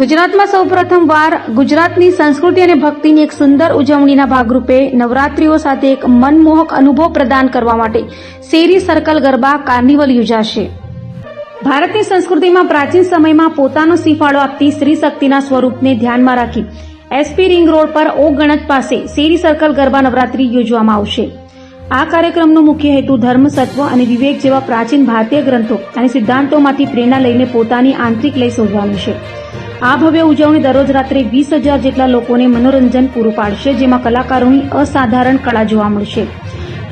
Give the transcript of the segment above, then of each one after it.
ગુજરાતમાં સૌપ્રથમવાર ગુજરાતની સંસ્કૃતિ અને ભક્તિની એક સુંદર ઉજવણીના ભાગરૂપે નવરાત્રીઓ સાથે એક મનમોહક અનુભવ પ્રદાન કરવા માટે શેરી સર્કલ ગરબા કાર્નિવલ યોજાશે. ભારતની સંસ્કૃતિમાં પ્રાચીન સમયમાં પોતાનો સિફાળો આપતી સ્ત્રી શક્તિના સ્વરૂપને ધ્યાનમાં રાખી એસપી રિંગ રોડ પર ઓ ગણજ પાસે શેરી સર્કલ ગરબા નવરાત્રી યોજવામાં આવશે. આ કાર્યક્રમનો મુખ્ય હેતુ ધર્મ, સત્વ અને વિવેક જેવા પ્રાચીન ભારતીય ગ્રંથો અને સિદ્ધાંતોમાંથી પ્રેરણા લઈને પોતાની આંતરિક લય શોધવાનું છે. આ ભવ્ય ઉજવણી દરરોજ રાત્રે વીસ હજાર જેટલા લોકોને મનોરંજન પૂરું પાડશે, જેમાં કલાકારોની અસાધારણ કળા જોવા મળશે.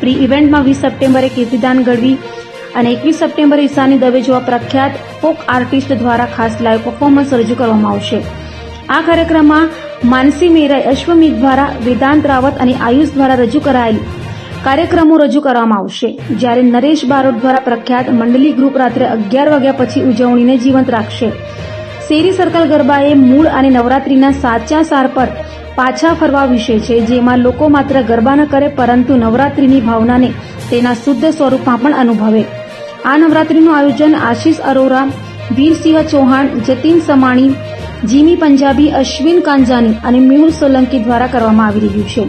પ્રી ઇવેન્ટમાં વીસ સપ્ટેમ્બરે કીર્તિદાન ગઢવી અને એકવીસ સપ્ટેમ્બરે ઈશાની દવે જેવા પ્રખ્યાત ફોક આર્ટિસ્ટ દ્વારા ખાસ લાઈવ પરફોર્મન્સ રજૂ કરવામાં આવશે. આ કાર્યક્રમમાં માનસી મેરાય અશ્વમેઘ દ્વારા, વેદાંત રાવત અને આયુષ દ્વારા રજૂ કરાયેલ કાર્યક્રમો રજૂ કરવામાં આવશે. જ્યારે નરેશ બારોટ દ્વારા પ્રખ્યાત મંડલી ગ્રુપ રાત્રે અગિયાર વાગ્યા પછી ઉજવણીને જીવંત રાખશે. શેરી સર્કલ ગરબા એ મૂળ અને નવરાત્રીના સાચા સાર પર પાછા ફરવા વિશે છે, જેમાં લોકો માત્ર ગરબા ન કરે, પરંતુ નવરાત્રીની ભાવનાને તેના શુદ્ધ સ્વરૂપમાં પણ અનુભવે. આ નવરાત્રીનું આયોજન આશીષ અરોરા વીરસિંહ ચૌહાણ, જતીન સમાણી, જીમી પંજાબી અશ્વિન કાંજાની અને મેહુલ સોલંકી દ્વારા કરવામાં આવી રહ્યું છે.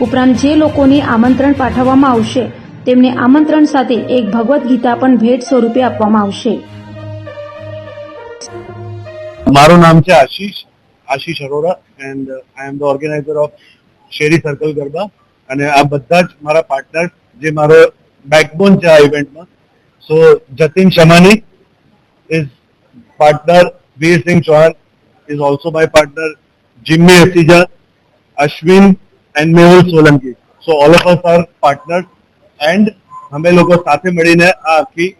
ઉપરાંત જે લોકોને આમંત્રણ પાઠવવામાં આવશે, તેમને આમંત્રણ સાથે એક ભગવદ્ ગીતા પણ ભેટ સ્વરૂપે આપવામાં આવશે. મારું નામ છે Ashish Ashish Arora and I am the organiser of Sheri circle Garba. અને આ બધા જ મારા પાર્ટનર જે મારો બેકબોન છે આ ઇવેન્ટમાં so Jatin Shamani is partner Virsinh Chauhan is also my partner Jimmy Asija Ashwin and Mehul Solanki. So all of us are partner and અમે લોકો સાથે મળીને આ આખી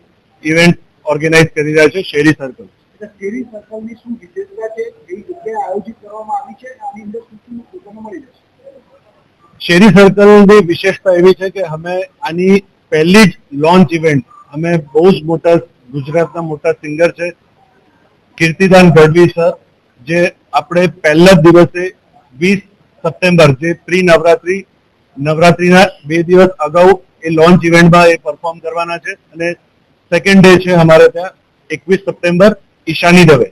ઇવેન્ટ ઓર્ગેનાઇઝ કરી રહ્યા છે શેરી સર્કલ શેરી સર્કલની શું વિશેષતા છે? કઈ જગ્યાએ આયોજિત કરવામાં આવી છે આની અંદર શું શું લોકોને મળી જશે શેરી સર્કલની વિશેષતા એવી છે કે અમે આની પહેલી જ લોન્ચ ઇવેન્ટ, અમે બહુ જ મોટા, ગુજરાતના મોટા સિંગર છે, કીર્તિદાન ગઢવી સર, જે આપણે પહેલા જ દિવસે વીસ સપ્ટેમ્બર, જે પ્રી નવરાત્રી નવરાત્રીના બે દિવસ અગાઉ એ લોન્ચ ઇવેન્ટમાં એ પરફોર્મ કરવાના છે અને સેકન્ડ ડે છે અમારે ત્યાં, એકવીસ સપ્ટેમ્બર ઈશાની દવે.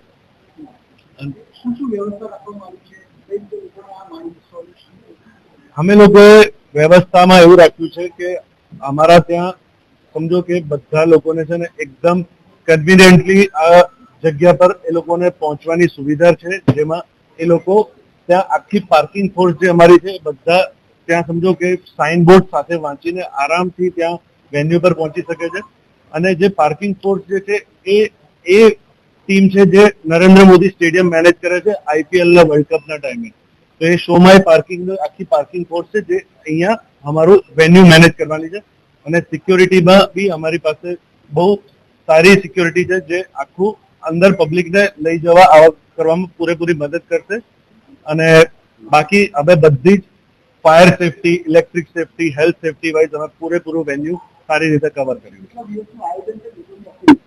અમે લોકોએ વ્યવસ્થામાં એવું રાખ્યું છે કે અમારા ત્યાં, સમજો કે બધા લોકોને છે ને એકદમ કન્વિનિયન્ટલી આ જગ્યા પર એ લોકોને પહોંચવાની સુવિધા છે, જેમાં એ લોકો ત્યાં આખી પાર્કિંગ ફોર્સ જે અમારી છે, બધા ત્યાં સમજો કે સાઇન બોર્ડ સાથે વાંચીને આરામથી ત્યાં વેન્યુ પર પહોંચી શકે છે. અને જે પાર્કિંગ ફોર્સ જે છે એ એ ટીમ છે જે નરેન્દ્ર મોદી સ્ટેડિયમ મેનેજ કરે છે આઈપીએલ ના વર્લ્ડ કપના ટાઈમે તો એ શોમાય પાર્કિંગ આખી પાર્કિંગ ફોર્સ છે જે અહીંયા અમારું વેન્યુ મેનેજ કરવાની છે. અને સિક્યોરિટીમાં બી અમારી પાસે બહુ સારી સિક્યોરિટી છે જે આખું અંદર પબ્લિકને લઈ જવા આવક કરવામાં પૂરેપૂરી મદદ કરશે. અને બાકી અમે બધી જ fire safety electric safety health safety wise અમે પૂરેપૂરું વેન્યુ સારી રીતે કવર કર્યું છે કેટલા દિવસનું આયોજન છે લોકોની અપીલ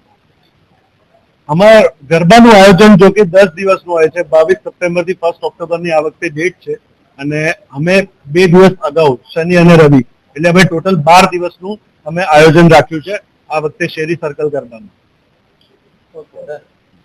અમારા ગરબાનું આયોજન જો કે દસ દિવસનું હોય છે, બાવીસ સપ્ટેમ્બરથી ફર્સ્ટ ઓક્ટોબરની આ વખતે ડેટ છે અને અમે બે દિવસ અગાઉ, શનિ અને રવિ, એટલે અમે ટોટલ બાર દિવસનું અમે આયોજન રાખ્યું છે આ વખતે શેરી સર્કલ ગરબાનું.